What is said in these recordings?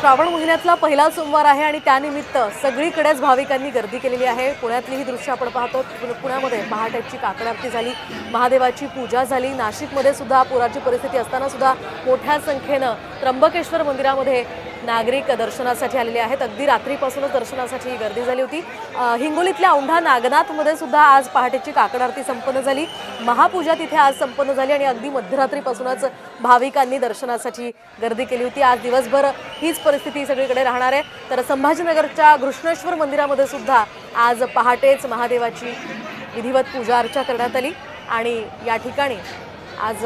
श्रावण महिन्यातला पहिला सोमवार आहे आणि त्यानिमित्त सगळीकडेच भाविकांनी गर्दी केलेली आहे. पुण्यातली ही दृश्य आपण पाहतो. पुण्यामध्ये पहाटेची काकड आरती झाली महादेवाची पूजा झाली नाशिकमध्ये सुद्धा पुराची परिस्थिती असताना सुद्धा मोठ्या संख्येनं त्र्यंबकेश्वर मंदिरामध्ये नागरिक दर्शनासाठी आलेले आहेत. अगदी रात्रीपासूनच दर्शनासाठी गर्दी झाली होती. हिंगोलीतल्या औंढा नागनाथमध्ये सुद्धा आज पहाटेची काकड आरती संपन्न झाली. महापूजा तिथे आज संपन्न झाली आणि अगदी मध्यरात्रीपासूनच भाविकांनी दर्शनासाठी गर्दी केली होती. आज दिवसभर हीच परिस्थिती सगळीकडे राहणार आहे. तर संभाजीनगरच्या घृष्णेश्वर मंदिरामध्ये सुद्धा आज पहाटेच महादेवाची विधिवत पूजा अर्चा करण्यात आली. आणि या ठिकाणी आज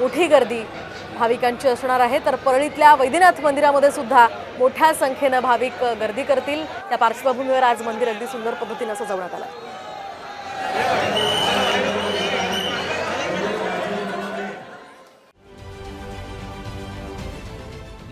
मोठी गर्दी भाविकांची असणार आहे. तर परळीतल्या वैद्यनाथ मंदिरामध्ये सुद्धा मोठ्या संख्येनं भाविक गर्दी करतील. त्या पार्श्वभूमीवर आज मंदिर अगदी सुंदर पद्धतीनं सजवण्यात आलं.